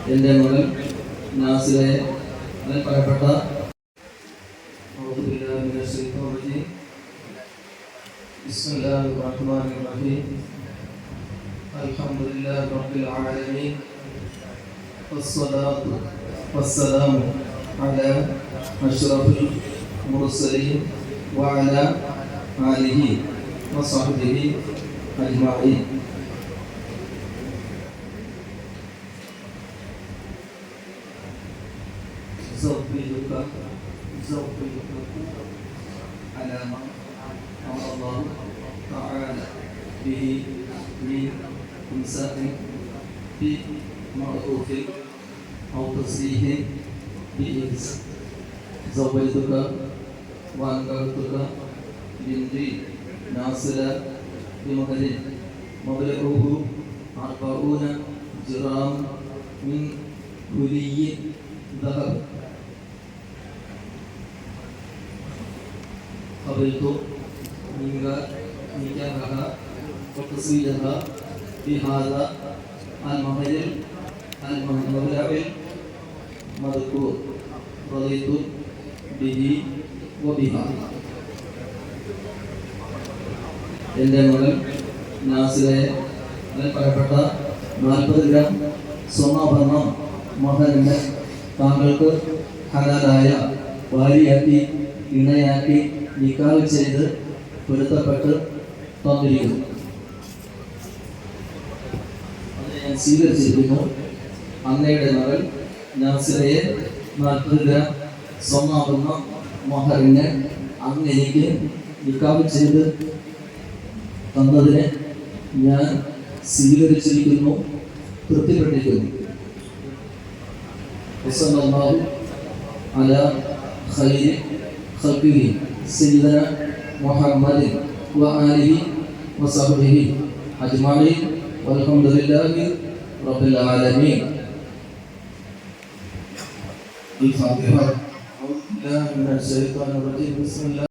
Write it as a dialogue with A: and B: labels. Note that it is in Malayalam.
A: എൻ്റെ മകൻ നാസിലെ അതിൽ പറയപ്പെട്ട أعوذ بالله من الشيطان الرجيم بسم الله الرحمن الرحيم الحمد لله رب العالمين والصلاة والسلام على أشرف المرسلين وعلى آله وصحبه أجمعين زوجك زوجك على ما أمر الله تعالى به من إمساك بمعروف أو تصريح بإحسان زوجتك وأنكرتك بنتي ناصرة بمهر مبلغه أربعون جرام من كلي ذهب. قبلت منك نكاحها وتصويرها بهذا المهر المبلغ المذكور رضيت به وبها എൻ്റെ മകൻ നാസിലെ അതിൽ പറയപ്പെട്ട നാൽപ്പത് ഗ്രാം സ്വർണ്ണാഭരണം മഹറിന് താങ്കൾക്ക് ഹലാലായ ഭാര്യയാക്കി ഇണയാക്കി നിക്കാഹ് ചെയ്ത് പൊരുത്തപ്പെട്ട് തന്നിരിക്കുന്നു. അത് ഞാൻ സ്വീകരിച്ചിരിക്കുന്നു. അങ്ങയുടെ മകൾ നാസിലയെ നാൽപ്പത് ഗ്രാം മഹറിനെ അങ്ങ് എനിക്ക് നിക്കാഹ് ചെയ്ത് തന്നതിനെ ഞാൻ സ്വീകരിച്ചിരിക്കുന്നു തൃപ്തിപ്പെട്ടിരിക്കുന്നു. അല ഖൈരി خلقه سيدنا محمد وآله وصحبه أجمعين والحمد لله رب العالمين الفاتحة أعوذ بالله من الشيطان الرجيم بسم الله